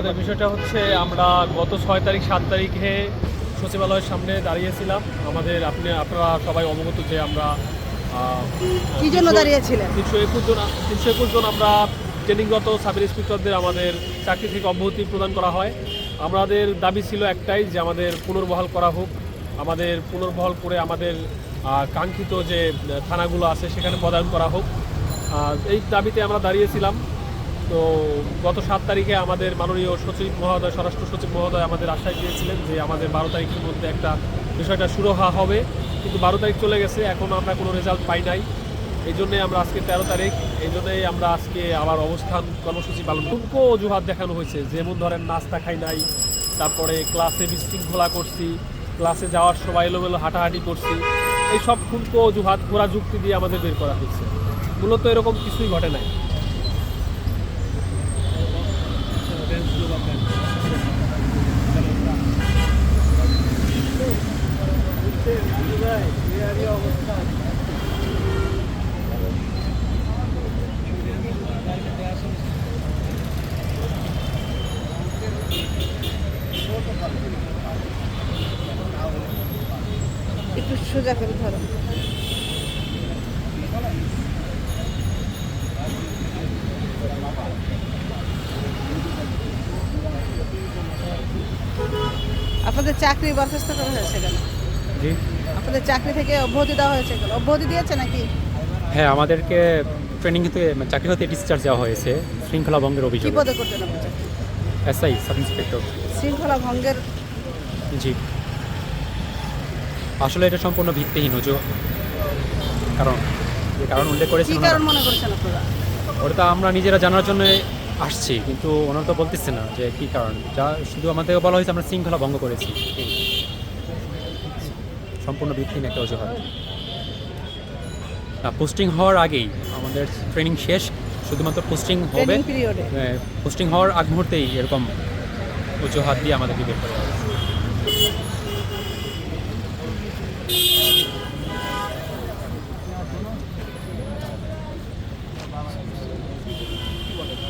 আমাদের বিষয়টা হচ্ছে আমরা গত ছয় তারিখ সাত তারিখে সচিবালয়ের সামনে দাঁড়িয়েছিলাম। আমাদের আপনি আপনারা সবাই অবগত যে আমরা কি জন্য তিনশো- দাঁড়িয়েছিলেন? তিনশো একুশ জন তিনশো একুশ জন আমরা ট্রেনিংগত সাব ইন্সপেক্টরদের আমাদের চাকরি থেকে অব্যাহতি প্রদান করা হয়। আমাদের দাবি ছিল একটাই যে আমাদের পুনর্বহাল করা হোক। আমাদের পুনর্বহাল করে আমাদের কাঙ্ক্ষিত যে থানাগুলো আছে সেখানে প্রদান করা হোক। এই দাবিতে আমরা দাঁড়িয়েছিলাম। তো গত সাত তারিখে আমাদের মাননীয় সচিব মহোদয়, স্বরাষ্ট্র সচিব মহোদয় আমাদের আশ্বাস দিয়েছিলেন যে আমাদের বারো তারিখের মধ্যে একটা বিষয়টা সুরহা হবে। কিন্তু বারো তারিখ চলে গেছে, এখন আমরা কোনো রেজাল্ট পাই নাই। এই জন্যে আমরা আজকে তেরো তারিখ, এই জন্যই আমরা আজকে আবার অবস্থান কর্মসূচি পালন টুকু অজুহাত দেখানো হয়েছে, যেমন ধরেন নাস্তা খাই নাই, তারপরে ক্লাসে বিশৃঙ্খলা করছি, ক্লাসে যাওয়ার সময় এলোমেলো হাঁটাহাঁটি করছি। এই সব অজুহাত ঘোরা যুক্তি দিয়ে আমাদের বের করা হয়েছে। মূলত এরকম কিছুই ঘটে নাই। একটু সোজা করে ধরো। আপনাদের চাকরি বরখাস্ত করা হয়েছে কেন? জি। আপনাদের চাকরি থেকে অব্যাহতি দেওয়া হয়েছে কেন? অব্যাহতি দিয়েছে নাকি? হ্যাঁ আমাদেরকে ট্রেনিং হতে চাকরি হতে ডিসচার্জ দেওয়া হয়েছে শৃঙ্খলা ভঙ্গের অভিযোগ। কি পদে করতেন আপনি এসআই সাব ইন্সপেক্টর শৃঙ্খলা ভঙ্গের জি। আসলে এটা সম্পূর্ণ ভিত্তিহীন অজু কারণ যে কারণ উল্লেখ করেছি কারণ মনে করছেন আপনারা? ওটা তো আমরা নিজেরা জানার জন্য আসছি কিন্তু ওনারা তো বলতেছে না যে কী কারণ। যা শুধু আমাদেরকে বলা হয়েছে আমরা শৃঙ্খলা ভঙ্গ করেছি। সম্পূর্ণ ভিত্তিহীন একটা অজুহাত। না পোস্টিং হওয়ার আগেই আমাদের ট্রেনিং শেষ শুধুমাত্র পোস্টিং হবে। পোস্টিং হওয়ার আগ মুহূর্তেই এরকম অজুহাত দিয়ে আমাদেরকে বের করে